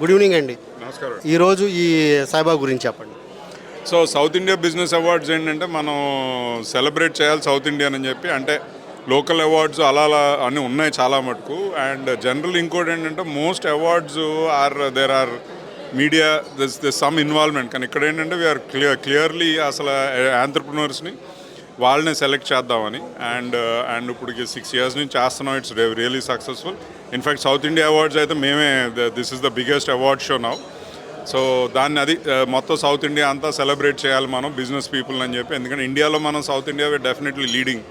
Good evening అండి. నమస్కారం. ఈరోజు ఈ సాయిబాబా గురించి చెప్పండి. So south India business awards ఏంటంటే మనం సెలబ్రేట్ చేయాలి సౌత్ ఇండియన్ అని చెప్పి. అంటే లోకల్ అవార్డ్స్ అలా అలా అన్నీ ఉన్నాయి చాలా మటుకు. అండ్ జనరల్ ఇంకోటి ఏంటంటే most awards are there are media this this some involvement కానీ ఇక్కడ ఏంటంటే వీఆర్ క్లియర్ క్లియర్లీ అసలు ఆంటర్ప్రినర్స్ని వాళ్ళని సెలెక్ట్ చేద్దామని. అండ్ uh, అండ్ ఇప్పుడు సిక్స్ ఇయర్స్ నుంచి చేస్తున్నాం. It's really successful in fact south India awards అయితే మేమే this is the biggest award show now so దాన్ని అది uh, మొత్తం సౌత్ ఇండియా అంతా సెలబ్రేట్ చేయాలి మనం బిజినెస్ పీపుల్ అని చెప్పి. ఎందుకంటే ఇండియాలో మనం south India definitely leading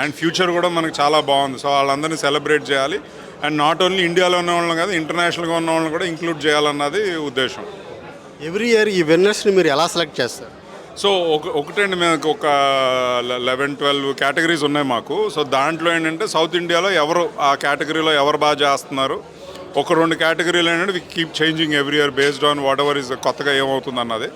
and future కూడా మనకు చాలా బాగుంది. సో వాళ్ళందరినీ సెలబ్రేట్ చేయాలి. అండ్ నాట్ ఓన్లీ ఇండియాలో ఉన్న వాళ్ళని కాదు ఇంటర్నేషనల్గా ఉన్న వాళ్ళని కూడా ఇంక్లూడ్ చేయాలన్నది ఉద్దేశం. ఎవ్రీ ఇయర్ ఈ విన్నర్స్ని మీరు ఎలా సెలెక్ట్ చేస్తారు? సో ఒక ఒకటండి మేము ఒక లెవెన్ ట్వెల్వ్ కేటగిరీస్ ఉన్నాయి మాకు. సో దాంట్లో ఏంటంటే సౌత్ ఇండియాలో ఎవరు ఆ కేటగిరీలో ఎవరు బాగా చేస్తున్నారు? ఒక రెండు కేటగిరీలు ఏంటంటే we keep changing every year based on whatever is కొత్తగా ఏమవుతుంది అన్నది.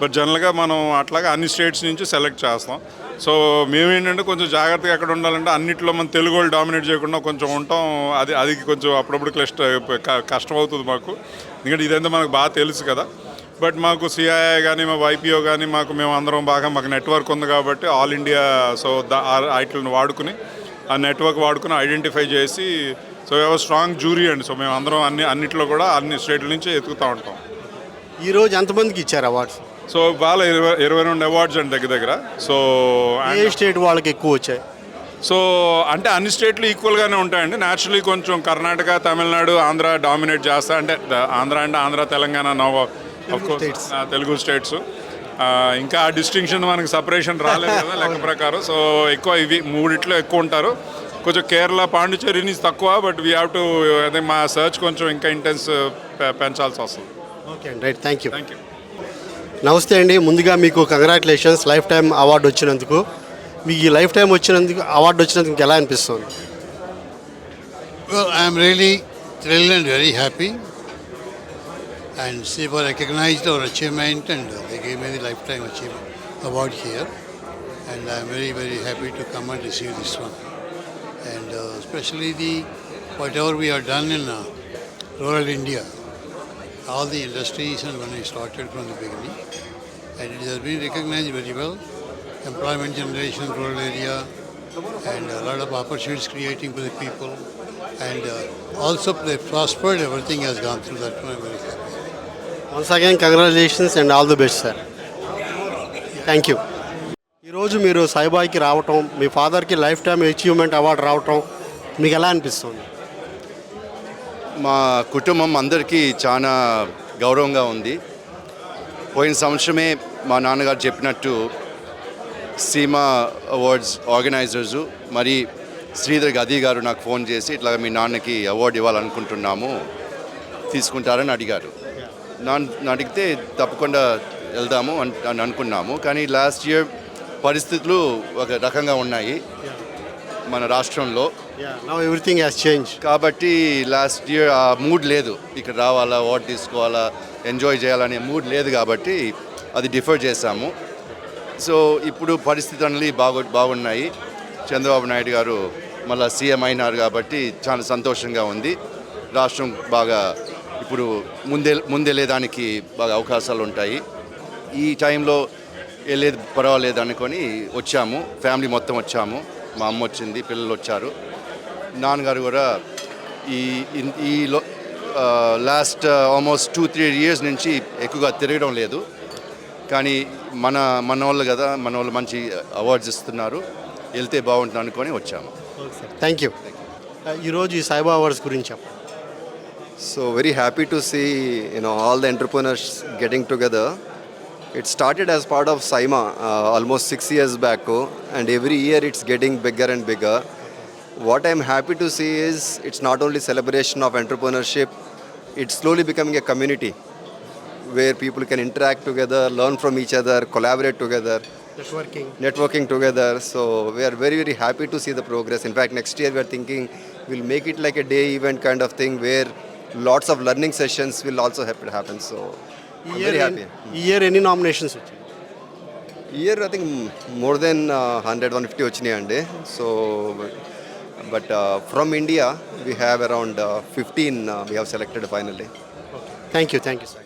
బట్ జనరల్గా మనం అట్లాగా అన్ని స్టేట్స్ నుంచి సెలెక్ట్ చేస్తాం. సో మేమేంటంటే కొంచెం జాగ్రత్తగా ఎక్కడ ఉండాలంటే అన్నిట్లో మనం తెలుగు వాళ్ళు డామినేట్ చేయకుండా కొంచెం ఉంటాం. అది అది కొంచెం అప్పుడప్పుడు క్లిష్ట కష్టం అవుతుంది మాకు. ఎందుకంటే ఇదంతా మనకు బాగా తెలుసు కదా. బట్ మాకు సిఐఐ కానీ మా వైపీఓ కానీ మాకు మేము అందరం బాగా మాకు నెట్వర్క్ ఉంది కాబట్టి ఆల్ ఇండియా సో వాటిని వాడుకుని ఆ నెట్వర్క్ వాడుకుని ఐడెంటిఫై చేసి సో ఎవరు స్ట్రాంగ్ జూరీ అండి. సో మేము అందరం అన్ని అన్నిట్లో కూడా అన్ని స్టేట్ల నుంచి ఎత్తుకుతూ ఉంటాం. ఈరోజు ఎంతమందికి ఇచ్చారు అవార్డ్స్? సో వాళ్ళ ఇరవై ఇరవై రెండు అవార్డ్స్ అండి దగ్గర దగ్గర. సో ఏ స్టేట్ వాళ్ళకి ఎక్కువ వచ్చాయి? సో అంటే అన్ని స్టేట్లు ఈక్వల్గానే ఉంటాయండి. న్యాచురలీ కొంచెం కర్ణాటక తమిళనాడు ఆంధ్ర డామినేట్ చేస్తా అంటే ఆంధ్ర అంటే ఆంధ్ర తెలంగాణ నవ తెలుగు స్టేట్స్ ఇంకా ఆ డిస్టింక్షన్ మనకి సపరేషన్ రాలేదు కదా లెక్క ప్రకారం. సో ఎక్కువ ఇవి మూడిట్లో ఎక్కువ ఉంటారు. కొంచెం కేరళ పాండిచేరి నుంచి తక్కువ బట్ వీ హ్యావ్ టు అదే మా సర్చ్ కొంచెం ఇంకా ఇంటెన్స్ పెంచాల్సి వస్తుంది. ఓకే అండి right thank you thank you నమస్తే అండి. ముందుగా మీకు కంగ్రాచులేషన్స్ లైఫ్ టైం అవార్డు వచ్చినందుకు. మీకు ఈ లైఫ్ టైం వచ్చినందుకు అవార్డు వచ్చినందుకు మీకు ఎలా అనిపిస్తుంది? I'm really thrilled and very happy. And CIPA recognized our achievement and they gave me the Lifetime Achievement Award here. And I'm very, very happy to come and receive this one. And uh, especially the whatever we have done in uh, rural India, all the industries and when I started from the beginning. And it has been recognized very well. Employment generation rural area, and a lot of opportunities creating for the people. And uh, also they prospered, everything has gone through that. I'm very happy. Once again congratulations and all the best sir thank you ఈరోజు మీరు సాయిబాయికి రావటం మీ ఫాదర్కి life time achievement award రావటం మీకు ఎలా అనిపిస్తుంది? మా కుటుంబం అందరికీ చాలా గౌరవంగా ఉంది. పోయిన సంవత్సరమే మా నాన్నగారు చెప్పినట్టు సీమా అవార్డ్స్ ఆర్గనైజర్సు మరి శ్రీధర్ గది గారు నాకు ఫోన్ చేసి ఇట్లా మీ నాన్నకి అవార్డు ఇవ్వాలనుకుంటున్నాము తీసుకుంటారని అడిగారు. నన్ను అడిగితే తప్పకుండా వెళ్దాము అన్- అని అనుకున్నాము. కానీ లాస్ట్ ఇయర్ పరిస్థితులు ఒక రకంగా ఉన్నాయి మన రాష్ట్రంలో. ఎవ్రీథింగ్ హ్యాస్ చేంజ్ కాబట్టి లాస్ట్ ఇయర్ ఆ మూడ్ లేదు. ఇక్కడ రావాలా వాట్ తీసుకోవాలా ఎంజాయ్ చేయాలనే మూడ్ లేదు కాబట్టి అది డిఫర్ చేశాము. సో ఇప్పుడు పరిస్థితులు బాగు బాగున్నాయి. చంద్రబాబు నాయుడు గారు మళ్ళీ సీఎం అయినారు కాబట్టి చాలా సంతోషంగా ఉంది. రాష్ట్రం బాగా ఇప్పుడు ముందే ముందెళ్ళేదానికి బాగా అవకాశాలు ఉంటాయి. ఈ టైంలో వెళ్ళేది పర్వాలేదు అనుకొని వచ్చాము. ఫ్యామిలీ మొత్తం వచ్చాము. మా అమ్మ వచ్చింది పిల్లలు వచ్చారు. నాన్నగారు కూడా ఈ ఈ last almost two three years నుంచి ఎక్కువగా తిరగడం లేదు. కానీ మన మన వాళ్ళు కదా మన వాళ్ళు మంచి అవార్డ్స్ ఇస్తున్నారు. వెళ్తే బాగుంటుంది అనుకొని వచ్చాము. థ్యాంక్ యూ ఈరోజు ఈ సాయిబాబా అవార్డ్స్ గురించి చెప్పండి. So very happy to see you know all the entrepreneurs getting together. It started as part of Saima uh, almost six years back, oh, and every year it's getting bigger and bigger. What I'm happy to see is it's not only celebration of entrepreneurship; it's slowly becoming a community where people can interact together, learn from each other, collaborate together. Networking. Networking together. So we are very very happy to see the progress. In fact, next year we are thinking we'll make it like a day event kind of thing where lots of learning sessions will also have to happen. So I'm year very happy. ఈ year ఎన్ని nominations వచ్చాయి Year I think more than uh, 100, 150 వచ్చినాయి అండి so but from India we have around fifteen we have selected finally thank you thank you sir